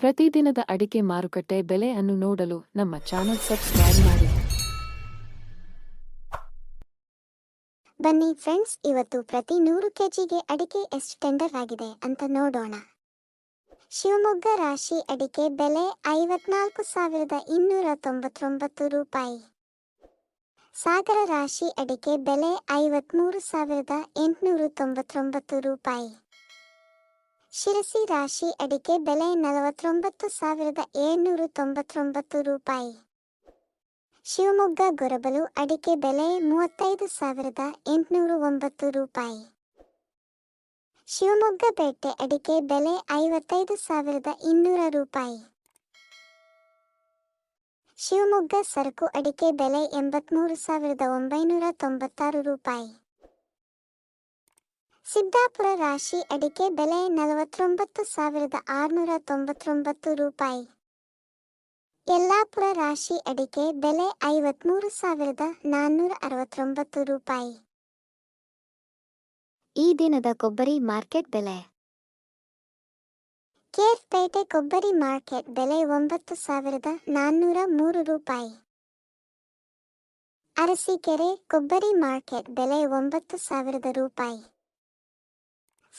ಪ್ರತಿದಿನದ ಅಡಿಕೆ ಮಾರುಕಟ್ಟೆ ಬೆಲೆ ಅನ್ನು ನೋಡಲು ನಮ್ಮ ಚಾನೆಲ್ ಸಬ್ಸ್ಕ್ರೈಬ್ ಮಾಡಿ. ಬನ್ನಿ ಫ್ರೆಂಡ್ಸ್, ಇವತ್ತು ಪ್ರತಿ ನೂರು ಕೆಜಿಗೆ ಅಡಿಕೆ ಎಷ್ಟು ಟೆಂಡರ್ ಆಗಿದೆ ಅಂತ ನೋಡೋಣ. ಶಿವಮೊಗ್ಗ ರಾಶಿ ಅಡಿಕೆ ಬೆಲೆ ಐವತ್ನಾಲ್ಕು ಸಾವಿರದ ಇನ್ನೂರ ತೊಂಬತ್ತೊಂಬತ್ತು ರೂಪಾಯಿ. ಸಾಗರ ರಾಶಿ ಅಡಿಕೆ ಬೆಲೆ ಐವತ್ಮೂರು ಸಾವಿರದ ಎಂಟುನೂರ ತೊಂಬತ್ತೊಂಬತ್ತು ರೂಪಾಯಿ. ಶಿರಸಿ ರಾಶಿ ಅಡಿಕೆ ಬೆಲೆ ನಲವತ್ತೊಂಬತ್ತು ಸಾವಿರದ ಏಳ್ನೂರ ತೊಂಬತ್ತೊಂಬತ್ತು ರೂಪಾಯಿ. ಶಿವಮೊಗ್ಗ ಗೊರಬಲು ಅಡಿಕೆ ಬೆಲೆ ಮೂವತ್ತೈದು ಸಾವಿರದ ಎಂಟುನೂರ ಒಂಬತ್ತು ರೂಪಾಯಿ. ಶಿವಮೊಗ್ಗ ಪೇಟೆ ಅಡಿಕೆ ಬೆಲೆ ಐವತ್ತೈದು ಸಾವಿರದ ಇನ್ನೂರ ರೂಪಾಯಿ. ಶಿವಮೊಗ್ಗ ಸರಕು ಅಡಿಕೆ ಬೆಲೆ ಎಂಬತ್ಮೂರು ಸಾವಿರದ ಒಂಬೈನೂರ ತೊಂಬತ್ತಾರು ರೂಪಾಯಿ. ಸಿದ್ದಾಪುರ ರಾಶಿ ಅಡಿಕೆ ಬೆಲೆ ನಲವತ್ತೊಂಬತ್ತು ಸಾವಿರದ ಆರುನೂರ ತೊಂಬತ್ತೊಂಬತ್ತು ರೂಪಾಯಿ. ಯಲ್ಲಾಪುರ ರಾಶಿ ಅಡಿಕೆ ಬೆಲೆ ಐವತ್ಮೂರು ಸಾವಿರದ ನಾನ್ನೂರ ಅರವತ್ತೊಂಬತ್ತು ರೂಪಾಯಿ. ಈ ದಿನದ ಕೊಬ್ಬರಿ ಮಾರ್ಕೆಟ್ ಬೆಲೆ. ಕೇರ್ಪೇಟೆ ಕೊಬ್ಬರಿ ಮಾರ್ಕೆಟ್ ಬೆಲೆ ಒಂಬತ್ತು ಸಾವಿರದ ನಾನ್ನೂರ ಮೂರು ರೂಪಾಯಿ. ಅರಸೀಕೆರೆ ಕೊಬ್ಬರಿ ಮಾರ್ಕೆಟ್ ಬೆಲೆ ಒಂಬತ್ತು ಸಾವಿರದ ರೂಪಾಯಿ.